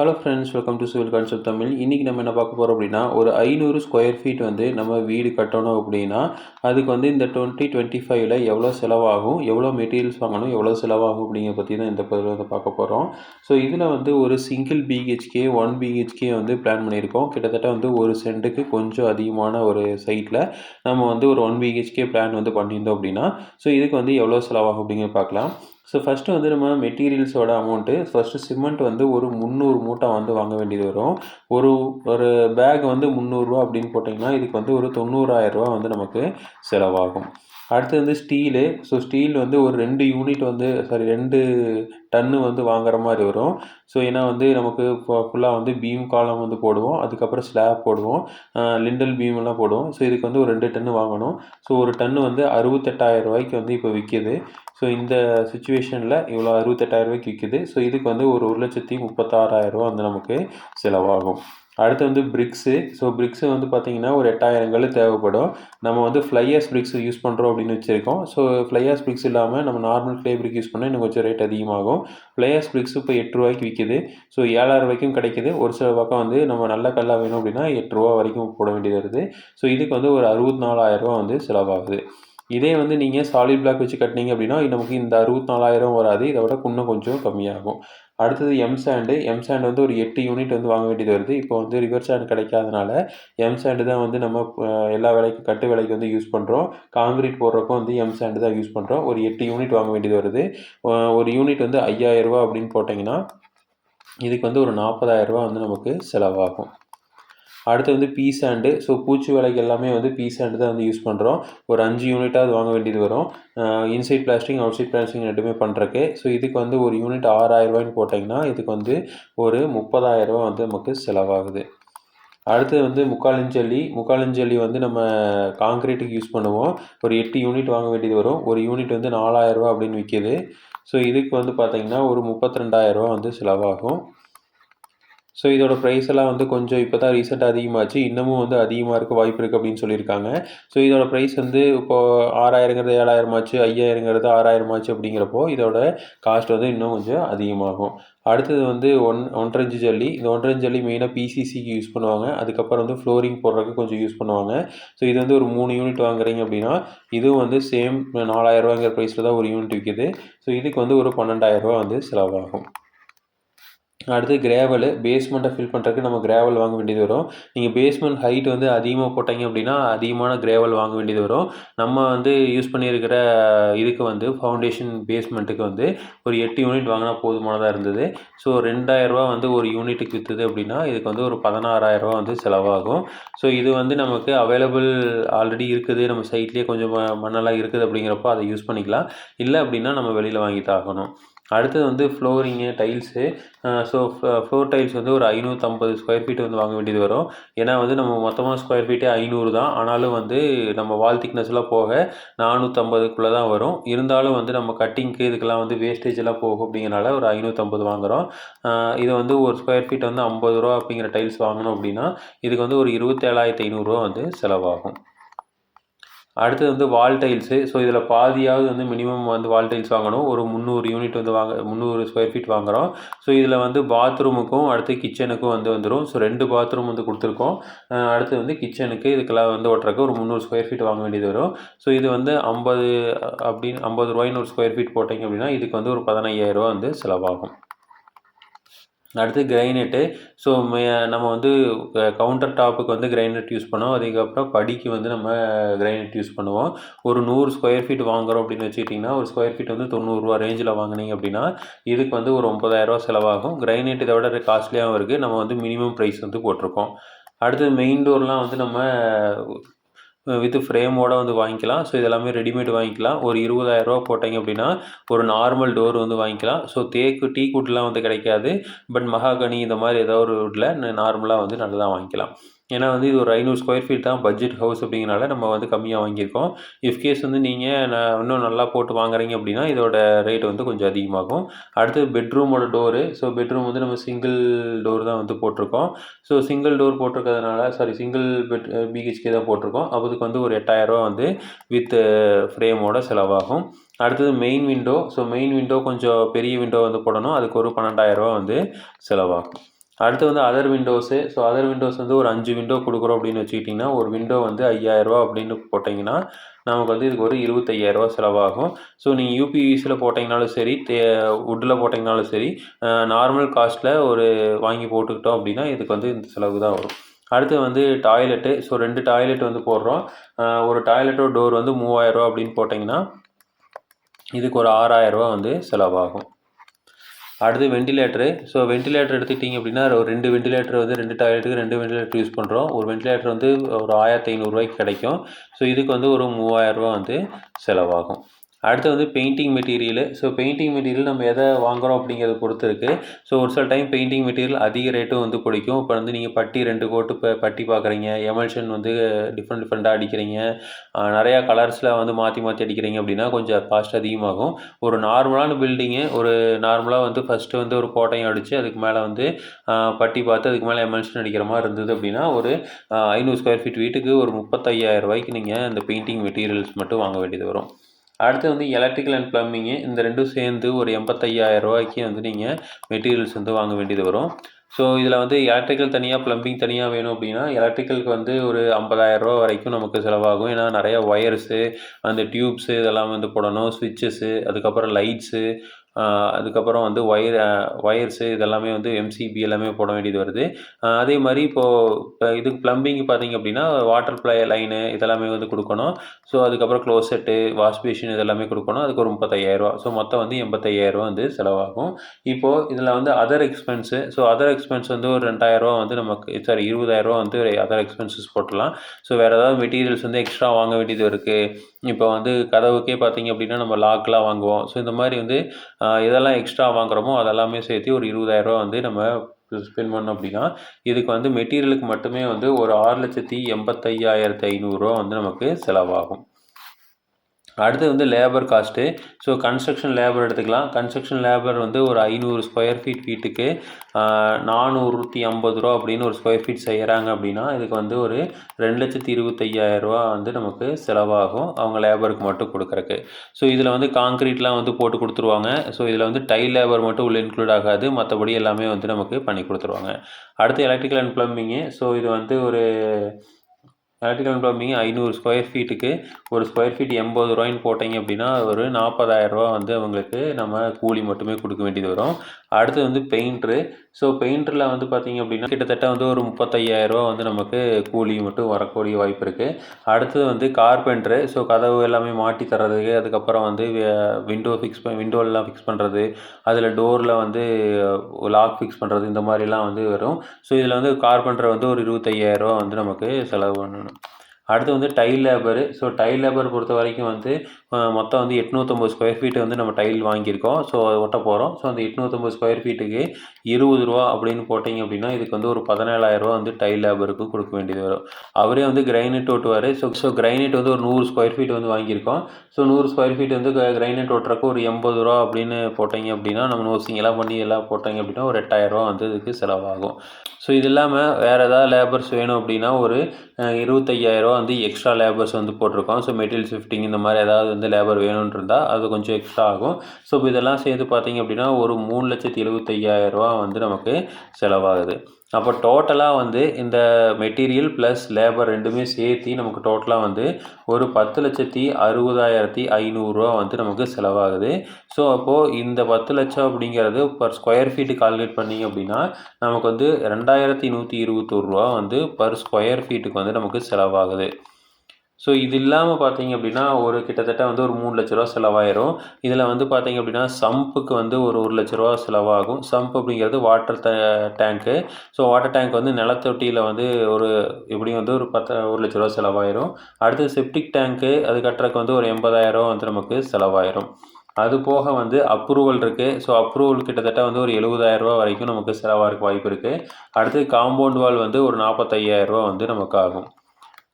Hello friends welcome to civil concept Tamil இன்றைக்கி நம்ம என்ன பார்க்க போகிறோம் அப்படின்னா ஒரு ஐநூறு ஸ்கொயர் ஃபீட் வந்து நம்ம வீடு கட்டணும் அப்படின்னா அதுக்கு வந்து இந்த டுவெண்ட்டி டுவெண்ட்டி ஃபைவ்ல எவ்வளோ செலவாகும் எவ்வளோ மெட்டீரியல்ஸ் வாங்கணும் எவ்வளோ செலவாகும் அப்படிங்கிற பற்றி தான் இந்த பதிவில் வந்து பார்க்க போகிறோம் ஸோ இதில் வந்து ஒரு சிங்கிள் பிஹெச்கே ஒன் பிஹெச்கே வந்து பிளான் பண்ணியிருக்கோம். கிட்டத்தட்ட வந்து ஒரு சென்ட்டுக்கு கொஞ்சம் அதிகமான ஒரு சைட்டில் நம்ம வந்து ஒரு ஒன் பிஹெச்கே பிளான் வந்து பண்ணியிருந்தோம் அப்படின்னா ஸோ இதுக்கு வந்து எவ்வளோ செலவாகும் அப்படிங்கிற பார்க்கலாம். ஸோ ஃபஸ்ட்டு வந்து நம்ம மெட்டீரியல்ஸோட அமௌண்ட்டு ஃபஸ்ட்டு சிமெண்ட் வந்து ஒரு முந்நூறு மூட்டை வந்து வாங்க வேண்டியது வரும். ஒரு ஒரு பேக் வந்து முந்நூறுரூவா அப்படின்னு போட்டிங்கன்னா இதுக்கு வந்து ஒரு தொண்ணூறாயிரரூவா வந்து நமக்கு செலவாகும். அடுத்து வந்து ஸ்டீலு ஸோ ஸ்டீல் வந்து ஒரு ரெண்டு யூனிட் வந்து சாரி ரெண்டு டன்னு வந்து வாங்குற மாதிரி வரும். ஸோ ஏன்னா வந்து நமக்கு ஃபுல்லாக வந்து பீம் காலம் வந்து போடுவோம். அதுக்கப்புறம் ஸ்லாப் போடுவோம். லிண்டல் பீம் எல்லாம் போடுவோம். ஸோ இதுக்கு வந்து ஒரு ரெண்டு டன்னு வாங்கணும். ஸோ ஒரு டன்னு வந்து அறுபத்தெட்டாயிரம் ரூபாய்க்கு வந்து இப்போ விற்கிது ஸோ இந்த சுச்சுவேஷனில் இவ்வளோ அறுபத்தெட்டாயிரம் ரூபாய்க்கு விற்கிது ஸோ இதுக்கு வந்து ஒரு ஒரு லட்சத்தி முப்பத்தாறாயிரரூவா வந்து நமக்கு செலவாகும். அடுத்து வந்து பிரிக்ஸு ஸோ பிரிக்ஸு வந்து பார்த்திங்கன்னா ஒரு எட்டாயிரம் கல் தேவைப்படும். நம்ம வந்து ஃப்ளையர்ஸ் பிரிக்ஸ் யூஸ் பண்ணுறோம் அப்படின்னு வச்சுருக்கோம். ஸோ ஃப்ளையர்ஸ் பிரிக்ஸ் இல்லாமல் நம்ம நார்மல் ஃப்ளே பிரிக் யூஸ் பண்ணால் இன்னும் கொஞ்சம் ரேட் அதிகமாகும். ஃப்ளையர்ஸ் பிரிக்ஸ் இப்போ எட்டு ரூபாய்க்கு விற்கிது ஸோ ஏழாயிரம் ரூபாய்க்கும் கிடைக்கிது. ஒரு சில பக்கம் வந்து நம்ம நல்ல கல்லாக வேணும் அப்படின்னா எட்டு ரூபா வரைக்கும் போட வேண்டியது வருது. ஸோ இதுக்கு வந்து ஒரு அறுபத்தி நாலாயிரரூவா வந்து செலவாகுது. இதே வந்து நீங்கள் சாலிட் பிளாக் வச்சு கட்டினீங்க அப்படின்னா நமக்கு இந்த அறுபத்தி நாலாயிரம் வராது. இதை விட இன்னும் கொஞ்சம் கம்மியாகும். அடுத்தது எம் சாண்டு எம் சாண்ட் வந்து ஒரு எட்டு யூனிட் வந்து வாங்க வேண்டியது வருது. இப்போ வந்து ரிவர் சாண்ட் கிடைக்காதனால எம் சாண்டு தான் வந்து நம்ம எல்லா வேலைக்கும் கட்டு வேலைக்கு வந்து யூஸ் பண்ணுறோம் காங்கிரீட் போடுறக்கும் வந்து எம் சாண்டு தான் யூஸ் பண்ணுறோம் ஒரு எட்டு யூனிட் வாங்க வேண்டியது வருது. ஒரு யூனிட் வந்து ஐயாயிரரூபா அப்படின்னு போட்டிங்கன்னா இதுக்கு வந்து ஒரு நாற்பதாயிரரூபா வந்து நமக்கு செலவாகும். அடுத்து வந்து பீ சாண்டு ஸோ பூச்சி வேலைக்கு எல்லாமே வந்து பீ சாண்டு தான் வந்து யூஸ் பண்ணுறோம் ஒரு அஞ்சு யூனிட்டாவது வாங்க வேண்டியது வரும். Inside plastering outside plastering ரெண்டுமே பண்ணுறக்கு ஸோ இதுக்கு வந்து ஒரு யூனிட் ஆறாயிரரூபாய்னு போட்டிங்கன்னா இதுக்கு வந்து ஒரு முப்பதாயிரரூபா வந்து நமக்கு செலவாகுது. அடுத்தது வந்து முக்காலஞ்சல்லி முக்காலஞ்சல்லி வந்து நம்ம காங்கிரீட்டுக்கு யூஸ் பண்ணுவோம். ஒரு எட்டு யூனிட் வாங்க வேண்டியது வரும். ஒரு யூனிட் வந்து நாலாயிரரூபா அப்படின்னு விற்கிது ஸோ இதுக்கு வந்து பார்த்திங்கன்னா ஒரு முப்பத்தி ரெண்டாயிரரூபா வந்து செலவாகும். ஸோ இதோட ப்ரைஸ் எல்லாம் வந்து கொஞ்சம் இப்போ தான் ரீசெண்டாக அதிகமாச்சு. இன்னமும் வந்து அதிகமாக இருக்க வாய்ப்பு இருக்குது அப்படின்னு சொல்லியிருக்காங்க. ஸோ இதோட ப்ரைஸ் வந்து இப்போது ஆறாயிரங்கிறது ஏழாயிரமாச்சு ஐயாயிரங்கிறது ஆறாயிரமாச்சு அப்படிங்கிறப்போ இதோட காஸ்ட் வந்து இன்னும் கொஞ்சம் அதிகமாகும். அடுத்தது வந்து ஒன் ஒன்றரை ஜல்லி. இந்த ஒன்றரை ஜல்லி மெயினாக பிசிசிக்கு யூஸ் பண்ணுவாங்க. அதுக்கப்புறம் வந்து ஃப்ளோரிங் போடுறதுக்கு கொஞ்சம் யூஸ் பண்ணுவாங்க. ஸோ இது வந்து ஒரு மூணு யூனிட் வாங்குறீங்க அப்படின்னா இதுவும் வந்து சேம் நாலாயிரரூவாங்கிற ப்ரைஸில் தான் ஒரு யூனிட் விற்கிது ஸோ இதுக்கு வந்து ஒரு பன்னெண்டாயிரரூவா வந்து செலவாகும். அடுத்து கிராவலு பேஸ்மெண்ட்டை ஃபில் பண்ணுறதுக்கு நம்ம கிராவல் வாங்க வேண்டியது வரும். நீங்கள் பேஸ்மெண்ட் ஹைட் வந்து அதிகமாக போட்டாங்க அப்படின்னா அதிகமான கிரேவல் வாங்க வேண்டியது வரும். நம்ம வந்து யூஸ் பண்ணியிருக்கிற இதுக்கு வந்து ஃபவுண்டேஷன் பேஸ்மெண்ட்டுக்கு வந்து ஒரு எட்டு யூனிட் வாங்கினா போதுமானதாக இருந்தது. ஸோ ரெண்டாயிரரூபா வந்து ஒரு யூனிட்டுக்கு விற்றுது அப்படின்னா இதுக்கு வந்து ஒரு பதினாறாயிரரூவா வந்து செலவாகும். ஸோ இது வந்து நமக்கு அவைலபிள் ஆல்ரெடி இருக்குது. நம்ம சைட்லேயே கொஞ்சம் மண்ணெல்லாம் இருக்குது அப்படிங்கிறப்போ அதை யூஸ் பண்ணிக்கலாம். இல்லை அப்படின்னா நம்ம வெளியில் வாங்கி தாக்கணும் அடுத்தது வந்து flooring tiles. So floor tiles வந்து ஒரு ஐநூற்றம்பது ஸ்கொயர் ஃபீட் வந்து வாங்க வேண்டியது வரும். ஏன்னா வந்து நம்ம மொத்தமாக ஸ்கொயர் ஃபீட்டே ஐநூறு தான். ஆனாலும் வந்து நம்ம வால் திக்னஸ்லாம் போக நானூற்றம்பதுக்குள்ளே தான் வரும். இருந்தாலும் வந்து நம்ம கட்டிங்க்கு இதுக்கெல்லாம் வந்து வேஸ்டேஜ் எல்லாம் போகும் அப்படிங்கிறனால ஒரு ஐநூற்றம்பது வாங்குகிறோம் இதை வந்து ஒரு ஸ்கொயர் ஃபீட் வந்து ஐம்பது ரூபா அப்படிங்கிற டைல்ஸ் வாங்கணும் அப்படின்னா இதுக்கு வந்து ஒரு இருபத்தேழாயிரத்து ஐநூறுரூவா வந்து செலவாகும். அடுத்தது வந்து வால் டைல்ஸு. ஸோ இதில் பாதியாவது வந்து மினிமம் வந்து வால் டைல்ஸ் வாங்கணும். ஒரு முந்நூறு யூனிட் வந்து வாங்க முந்நூறு ஸ்கொயர் ஃபீட் வாங்குகிறோம் ஸோ இதில் வந்து பாத்ரூமுக்கும் அடுத்து கிச்சனுக்கும் வந்து வந்துடும் ஸோ ரெண்டு பாத்ரூம் வந்து கொடுத்துருக்கோம். அடுத்து வந்து கிச்சனுக்கு இதுக்கெல்லாம் வந்து ஓட்டுறக்கு ஒரு முந்நூறு ஸ்கொயர் ஃபீட் வாங்க வேண்டியது வரும். ஸோ இது வந்து ஐம்பது அப்படின்னு ஐம்பது ரூபாய்னு ஒரு ஸ்கொயர் ஃபீட் போட்டிங்க அப்படின்னா இதுக்கு வந்து ஒரு பதினையாயிரரூவா வந்து செலவாகும். அடுத்து கிரைனட்டு ஸோ நம்ம வந்து கவுண்டர் டாப்புக்கு வந்து கிரைனட் யூஸ் பண்ணுவோம். அதுக்கப்புறம் படிக்கு வந்து நம்ம கிரைனட் யூஸ் பண்ணுவோம். ஒரு நூறு ஸ்கொயர் ஃபீட் வாங்குகிறோம் அப்படின்னு வச்சுக்கிட்டிங்கன்னா ஒரு ஸ்கொயர் ஃபீட் வந்து தொண்ணூறுரூவா ரேஞ்சில் வாங்கினீங்க அப்படின்னா இதுக்கு வந்து ஒரு ஒம்பதாயிரரூவா செலவாகும். கிரைனேட் இதை விட காஸ்ட்லியாகவும் இருக்குது நம்ம வந்து மினிமம் ப்ரைஸ் வந்து போட்டிருக்கோம். அடுத்து மெயின் டோர்லாம் வந்து நம்ம வித் ஃப்ரேமோடு வந்து வாங்கிக்கலாம். ஸோ இதெல்லாமே ரெடிமேட் வாங்கிக்கலாம். ஒரு இருபதாயிரரூவா போட்டிங்க அப்படின்னா ஒரு நார்மல் டோர் வந்து வாங்கிக்கலாம். ஸோ தேக்கு டீ குட்லாம் வந்து கிடைக்காது. பட் மகாகனி இந்த மாதிரி ஏதோ ஒரு வுட்டில் நார்மலாக வந்து நல்லதாக வாங்கிக்கலாம். ஏன்னா வந்து இது ஒரு ஐநூறு ஸ்கொயர் ஃபீட் தான் பட்ஜெட் ஹவுஸ் அப்படிங்கிறனால நம்ம வந்து கம்மியாக வாங்கியிருக்கோம். இஃப்கேஸ் வந்து நீங்கள் நான் இன்னும் நல்லா போட்டு வாங்குறீங்க அப்படின்னா இதோட ரேட் வந்து கொஞ்சம் அதிகமாகும். அடுத்து பெட்ரூமோட டோரு ஸோ பெட்ரூம் வந்து நம்ம சிங்கிள் டோர் தான் வந்து போட்டிருக்கோம். ஸோ சிங்கிள் டோர் போட்டிருக்கிறதுனால சாரி சிங்கிள் பெட் பிஹெச்கே தான் போட்டிருக்கோம். அதுக்கு வந்து ஒரு எட்டாயிரரூவா வந்து வித் ஃப்ரேமோட செலவாகும். அடுத்தது main window so main window கொஞ்சம் பெரிய விண்டோ வந்து போடணும். அதுக்கு ஒரு பன்னெண்டாயிரரூவா வந்து செலவாகும். அடுத்து வந்து other windows so other windows வந்து ஒரு அஞ்சு விண்டோ கொடுக்குறோம் அப்படின்னு வச்சுக்கிட்டிங்கன்னா ஒரு விண்டோ வந்து ஐயாயிரரூவா அப்படின்னு போட்டிங்கன்னா நமக்கு வந்து இதுக்கு ஒரு இருபத்தையாயிரரூவா செலவாகும். ஸோ நீங்கள் யூபிவிஸில் போட்டிங்கனாலும் சரி தே வுட்டில் போட்டிங்கனாலும் சரி நார்மல் காஸ்ட்டில் ஒரு வாங்கி போட்டுக்கிட்டோம் அப்படின்னா இதுக்கு வந்து இந்த செலவு தான் வரும். அடுத்து வந்து டாய்லெட்டு ஸோ ரெண்டு டாய்லெட் வந்து போடுறோம். ஒரு டாய்லெட்டோட டோர் வந்து மூவாயிரரூவா அப்படின்னு போட்டிங்கன்னா இதுக்கு ஒரு ஆறாயிரரூவா வந்து செலவாகும். அடுத்து வெண்டிலேட்டரு ஸோ வெண்டிலேட்டர் எடுத்துக்கிட்டிங்க அப்படின்னா ஒரு ரெண்டு வெண்டிலேட்டர் வந்து ரெண்டு டாய்லெட்டுக்கு ரெண்டு வெண்டிலேட்டர் யூஸ் பண்ணுறோம் ஒரு வெண்டிலேட்டர் வந்து ஒரு ஆயிரத்தி ஐநூறுரூவாய்க்கு கிடைக்கும். ஸோ இதுக்கு வந்து ஒரு மூவாயிரரூவா வந்து செலவாகும். அடுத்து வந்து painting material so painting material நம்ம எதை வாங்குகிறோம் அப்படிங்கிறத பொறுத்து இருக்குது ஸோ ஒரு சில டைம் பெயிண்டிங் மெட்டீரியல் அதிக ரேட்டும் வந்து பிடிக்கும். இப்போ வந்து நீங்கள் பட்டி ரெண்டு கோட்டு இப்போ பட்டி பார்க்குறீங்க எமல்ஷன் வந்து டிஃப்ரெண்ட் டிஃப்ரெண்ட்டாக அடிக்கிறீங்க. நிறையா கலர்ஸில் வந்து மாற்றி மாற்றி அடிக்கிறீங்க அப்படின்னா கொஞ்சம் காஸ்ட் அதிகமாகும். ஒரு நார்மலான பில்டிங்கு ஒரு நார்மலாக வந்து ஃபஸ்ட்டு வந்து ஒரு கோட்டையும் அடித்து அதுக்கு மேலே வந்து பட்டி பார்த்து அதுக்கு மேலே எமல்ஷன் அடிக்கிற மாதிரி இருந்தது அப்படின்னா ஒரு ஐநூறு ஸ்கொயர் ஃபீட் வீட்டுக்கு ஒரு முப்பத்தையாயிரம் ரூபாய்க்கு நீங்கள் இந்த பெயிண்டிங் மெட்டீரியல்ஸ் மட்டும் வாங்க வேண்டியது வரும். அடுத்து வந்து எலக்ட்ரிக்கல் அண்ட் ப்ளம்பிங்கு இந்த ரெண்டும் சேர்ந்து ஒரு எண்பத்தையாயிரம் ரூபாய்க்கு வந்து நீங்கள் மெட்டீரியல்ஸ் வந்து வாங்க வேண்டியது வரும். ஸோ இதில் வந்து எலக்ட்ரிக்கல் தனியாக ப்ளம்பிங் தனியாக வேணும் அப்படின்னா எலக்ட்ரிக்கலுக்கு வந்து ஒரு ஐம்பதாயிரரூவா வரைக்கும் நமக்கு செலவாகும். ஏன்னா நிறையா ஒயர்ஸு அந்த டியூப்ஸு இதெல்லாம் வந்து போடணும் ஸ்விட்சஸ்ஸு அதுக்கப்புறம் லைட்ஸு அதுக்கப்புறம் வந்து ஒயர் ஒயர்ஸு இதெல்லாமே வந்து எம்சிபி எல்லாமே போட வேண்டியது வருது. அதே மாதிரி இப்போது இப்போ இதுக்கு ப்ளம்பிங் பார்த்திங்க அப்படின்னா வாட்டர் ப்ளை லைனு இதெல்லாமே வந்து கொடுக்கணும். ஸோ அதுக்கப்புறம் க்ளோசெட்டு வாஷ் பேஷன் இதெல்லாமே கொடுக்கணும். அதுக்கு ஒரு முப்பத்தையாயிரரூவா ஸோ மொத்தம் வந்து எண்பத்தையாயிரரூவா வந்து செலவாகும். இப்போது இதில் வந்து other expense so other expense வந்து ஒரு ரெண்டாயிரரூவா வந்து நமக்கு சாரி இருபதாயிரரூவா வந்து அதர் எக்ஸ்பென்சஸ் போட்டலாம் ஸோ வேறு ஏதாவது மெட்டீரியல்ஸ் வந்து எக்ஸ்ட்ரா வாங்க வேண்டியது இருக்குது இப்போ வந்து கதவுக்கே பார்த்தீங்க அப்படின்னா நம்ம லாக்லாம் வாங்குவோம். ஸோ இந்த மாதிரி வந்து எதெல்லாம் எக்ஸ்ட்ரா வாங்குகிறோமோ அதெல்லாமே சேர்த்து ஒரு இருபதாயிரரூவா வந்து நம்ம ஸ்பெண்ட் பண்ணோம் அப்படின்னா இதுக்கு வந்து மெட்டீரியலுக்கு மட்டுமே வந்து ஒரு ஆறு லட்சத்தி எண்பத்தையாயிரத்தி ஐநூறுரூவா வந்து நமக்கு செலவாகும். அடுத்து வந்து labour cost so construction labour எடுத்துக்கலாம். கன்ஸ்ட்ரக்ஷன் லேபர் வந்து ஒரு ஐநூறு ஸ்கொயர் ஃபீட் வீட்டுக்கு நானூறுத்தி ஐம்பது ரூபா அப்படின்னு ஒரு ஸ்கொயர் ஃபீட் செய்கிறாங்க அப்படின்னா இதுக்கு வந்து ஒரு ரெண்டு லட்சத்தி இருபத்தையாயிரரூவா வந்து நமக்கு செலவாகும் அவங்க லேபருக்கு மட்டும் கொடுக்குறக்கு. ஸோ இதில் வந்து காங்க்ரீட்லாம் வந்து போட்டு கொடுத்துருவாங்க. ஸோ இதில் வந்து டைல் லேபர் மட்டும் உள்ள இன்க்ளூட் ஆகாது. மற்றபடி எல்லாமே வந்து நமக்கு பண்ணி கொடுத்துருவாங்க. அடுத்து எலக்ட்ரிக்கல் அண்ட் ப்ளம்பிங்கு ஸோ இது வந்து ஒரு எலக்ட்ரிக்கல் ப்ளம்பிங் ஐநூறு ஸ்கொயர் ஃபீட்டுக்கு ஒரு ஸ்கொயர் ஃபீட் எண்பது ரூபாய்ன்னு போட்டிங்க அப்படின்னா ஒரு நாற்பதாயிரரூபா வந்து அவங்களுக்கு நம்ம கூலி மட்டுமே கொடுக்க வேண்டியது வரும். அடுத்து வந்து பெயிண்ட்ரு. ஸோ பெயிண்டரில் வந்து பார்த்திங்க அப்படின்னா கிட்டத்தட்ட வந்து ஒரு முப்பத்தையாயிரரூவா வந்து நமக்கு கூலி மட்டும் வரக்கூடிய வாய்ப்பு இருக்குது அடுத்தது வந்து கார்பெண்ட்ரு ஸோ கதவு எல்லாமே மாட்டி தர்றதுக்கு அதுக்கப்புறம் வந்து விண்டோ ஃபிக்ஸ் விண்டோலாம் ஃபிக்ஸ் பண்ணுறது அதில் டோரில் வந்து லாக் ஃபிக்ஸ் பண்ணுறது இந்த மாதிரிலாம் வந்து வரும். ஸோ இதில் வந்து கார்பெண்டர் வந்து ஒரு இருபத்தையாயிரரூவா வந்து நமக்கு செலவு பண்ணணும். அடுத்து வந்து tile labour so tile labour பொறுத்த வரைக்கும் வந்து மொத்தம் வந்து எட்நூற்றம்பது ஸ்கொயர் ஃபீட்டு வந்து நம்ம டைல் வாங்கியிருக்கோம். ஸோ ஒட்ட போகிறோம் ஸோ அந்த எட்நூற்றம்பது ஸ்கொயர் ஃபீட்டுக்கு இருபது ரூபா அப்படின்னு போட்டிங்க அப்படின்னா இதுக்கு வந்து ஒரு பதினேழாயிரரூவா வந்து டைல் லேபருக்கு கொடுக்க வேண்டியது வரும். அவரே வந்து கிரைனட் ஓட்டுவார். ஸோ ஸோ கிரைனட் வந்து ஒரு நூறு ஸ்கொயர் ஃபீட் வந்து வாங்கியிருக்கோம். ஸோ நூறு ஸ்கொயர் ஃபீட் வந்து கிரைனட் ஓட்டுறக்கு ஒரு எண்பது ரூபா அப்படின்னு போட்டிங்க அப்படின்னா நம்ம நோசிங் எல்லாம் பண்ணி எல்லாம் போட்டிங்க அப்படின்னா ஒரு எட்டாயிரரூவா வந்து இதுக்கு செலவாகும். ஸோ இது இல்லாமல் வேறு ஏதாவது லேபர்ஸ் வேணும் அப்படின்னா ஒரு இருபத்தையாயிரரூவா வந்து எக்ஸ்ட்ரா லேபர்ஸ் வந்து போட்டிருக்கோம். ஸோ மெட்டீரியல் ஷிஃப்டிங் இந்த மாதிரி ஏதாவது வந்து லேபர் வேணும்னு இருந்தால் அது கொஞ்சம் எக்ஸ்ட்ரா ஆகும். ஸோ இப்போ இதெல்லாம் சேர்த்து பார்த்தீங்க அப்படின்னா ஒரு மூணு லட்சத்தி எழுபத்தையாயிரரூவா வந்து நமக்கு செலவாகுது. அப்போ டோட்டலாக வந்து இந்த மெட்டீரியல் ப்ளஸ் லேபர் ரெண்டுமே சேர்த்து நமக்கு டோட்டலாக வந்து ஒரு பத்து லட்சத்தி அறுபதாயிரத்தி ஐநூறுரூவா வந்து நமக்கு செலவாகுது. ஸோ அப்போது இந்த பத்து லட்சம் அப்படிங்கிறது பர் ஸ்கொயர் ஃபீட்டு கால்குலேட் பண்ணிங்க அப்படின்னா நமக்கு வந்து ரெண்டாயிரத்தி நூற்றி இருபத்தொரு ரூபா வந்து பர் ஸ்கொயர் ஃபீட்டுக்கு வந்து நமக்கு செலவாகுது. ஸோ இது இல்லாமல் பார்த்தீங்க அப்படின்னா ஒரு கிட்டத்தட்ட வந்து ஒரு மூணு லட்ச ரூபா செலவாயிரும். இதில் வந்து பார்த்தீங்க அப்படின்னா சம்புக்கு வந்து ஒரு ஒரு லட்ச ரூபா செலவாகும். சம்ப் அப்படிங்கிறது வாட்டர் டேங்க்கு ஸோ வாட்டர் டேங்க் வந்து நிலத்தொட்டியில் வந்து ஒரு எப்படியும் வந்து ஒரு பத்து ஒரு லட்ச ரூபா செலவாயிரும். அடுத்து செப்டிக் டேங்க்கு அது கட்டுறதுக்கு வந்து ஒரு எண்பதாயிரம் வந்து நமக்கு செலவாயிரும். அது போக வந்து அப்ரூவல் இருக்குது ஸோ அப்ரூவல் கிட்டத்தட்ட வந்து ஒரு எழுபதாயிரரூபா வரைக்கும் நமக்கு செலவாக வாய்ப்பு இருக்குது அடுத்து காம்பவுண்ட் வால் வந்து ஒரு நாற்பத்தையாயிரரூபா வந்து நமக்கு ஆகும்.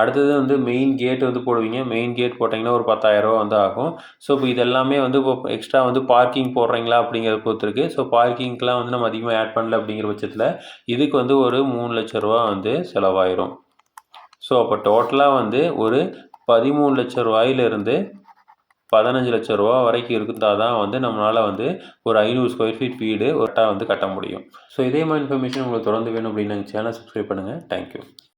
அடுத்தது வந்து மெயின் கேட் வந்து போடுவீங்க. மெயின் கேட் போட்டிங்கன்னா ஒரு பத்தாயிரரூவா வந்து ஆகும். ஸோ இப்போ இதெல்லாமே வந்து இப்போ எக்ஸ்ட்ரா வந்து பார்க்கிங் போடுறீங்களா அப்படிங்கிறத பொறுத்திருக்கு. ஸோ பார்க்கிங்க்கெலாம் வந்து நம்ம அதிகமாக ஆட் பண்ணல அப்படிங்கிற பட்சத்தில் இதுக்கு வந்து ஒரு மூணு லட்ச ரூபா வந்து செலவாயிரும். ஸோ அப்போ டோட்டலாக வந்து ஒரு பதிமூணு லட்ச ரூபாயிலிருந்து பதினஞ்சு லட்ச ரூபா வரைக்கும் இருந்தால் தான் வந்து நம்மளால் வந்து ஒரு ஐநூறு ஸ்கொயர் ஃபீட் வீடு ஒட்டா வந்து கட்ட முடியும். ஸோ இதே மாதிரி இன்ஃபர்மேஷன் உங்களுக்கு தொடர்ந்து வேணும் அப்படின்னு சேனல் சப்ஸ்கிரைப் பண்ணுங்கள் தேங்க்யூ